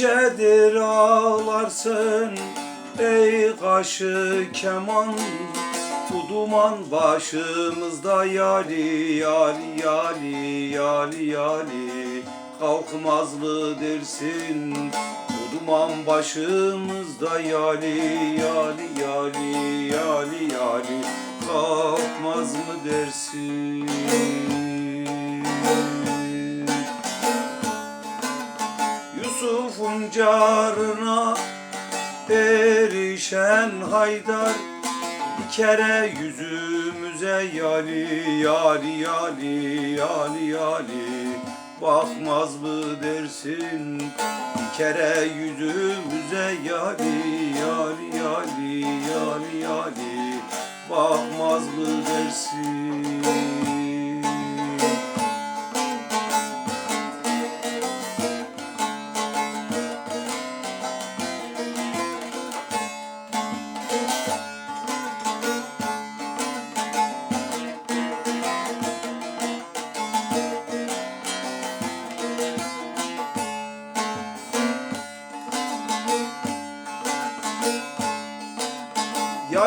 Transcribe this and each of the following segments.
Nedir ağlarsın ey kaşı keman. Bu duman başımızda yali yali yali yali yali. Kalkmaz mı dersin? Bu duman başımızda yali yali yali yali yali. Kalkmaz mı dersin Yusuf'un carına erişen Haydar. Bir kere yüzümüze yali yali yali yali yali. Bakmaz mı dersin? Bir kere yüzümüze yali yali yali yali yali. Bakmaz mı dersin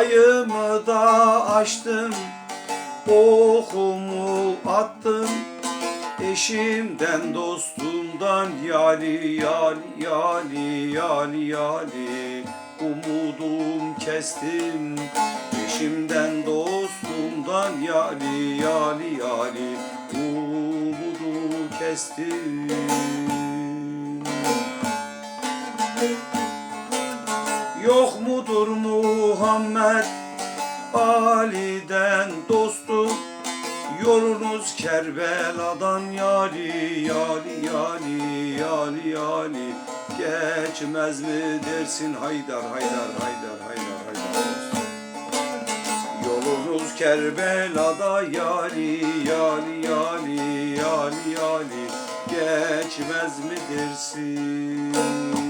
Yayımı da açtım, okumu attım. Eşimden dostumdan yali yali yali yali yali Umudum kestim Eşimden dostumdan yali yali yali Umudu kestim Yolunuz Kerbela'dan yali yali yali yali yali. Geçmez mi dersin Haydar Haydar Haydar Haydar Haydar? Yolunuz Kerbela'da yali yali yali yali yali. Geçmez mi dersin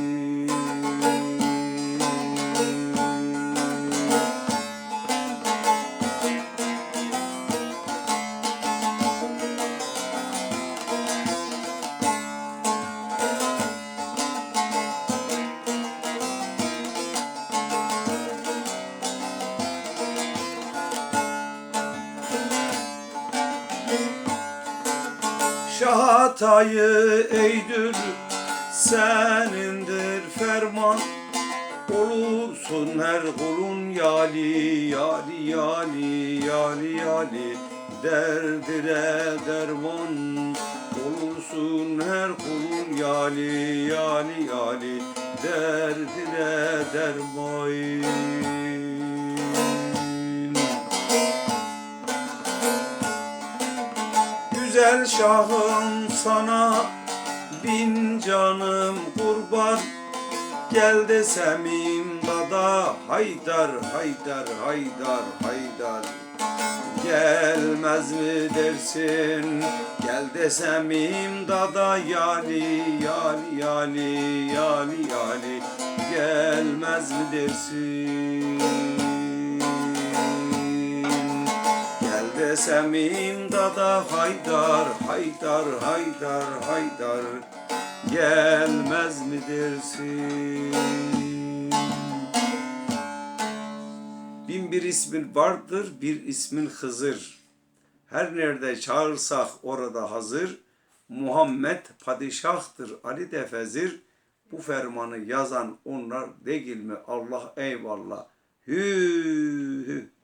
Şahatayı eydür senindir ferman. Olursun her kulun yali yali yali yali yali. Derdire derman Olursun her kulun yali yali yali. Derdire derman Güzel şahım sana bin canım kurban. Gel desem imdada Haydar Haydar Haydar Haydar. Gelmez mi dersin? Gel desem imdada Yali yali yali yali yali Gelmez mi dersin desem imdada Haydar Haydar Haydar Haydar Gelmez mi Bin bir ismin vardır, bir ismin Hızır. Her nerede çağırsak orada hazır. Muhammed padişahtır, Ali de fezir. Bu fermanı yazan onlar değil mi? Allah eyvallah. Hü hü.